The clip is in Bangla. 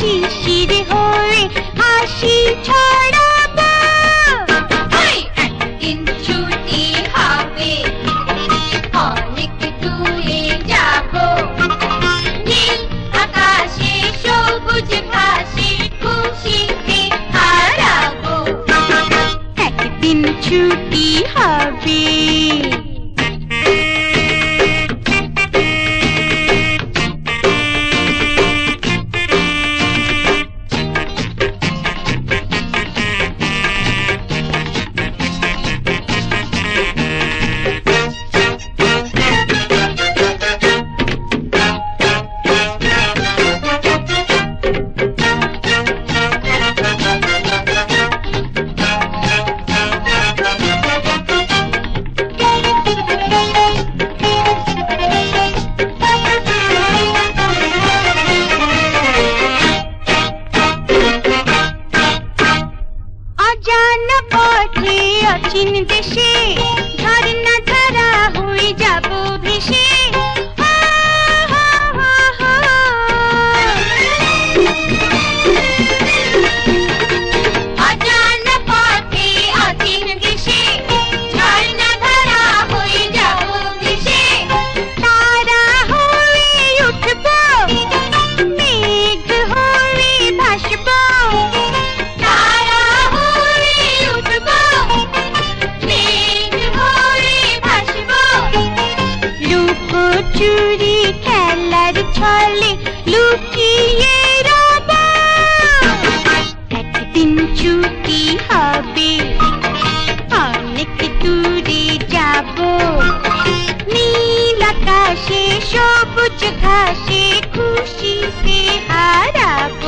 শিশির হয়ে হাসি ছড়াবো। একদিন ছুটি হবে অনেক দূরে যাব। নীল আকাশে সবুজ ঘাসে খুশিতে হারাবো। একদিন ছুটি হবে। ദശേ ফালে লুকিয়ে একদিন ছুটি হবে অনেক দূরে যাব। নীল আকাশে সবুজ ঘাসে খুশিতে হারাব।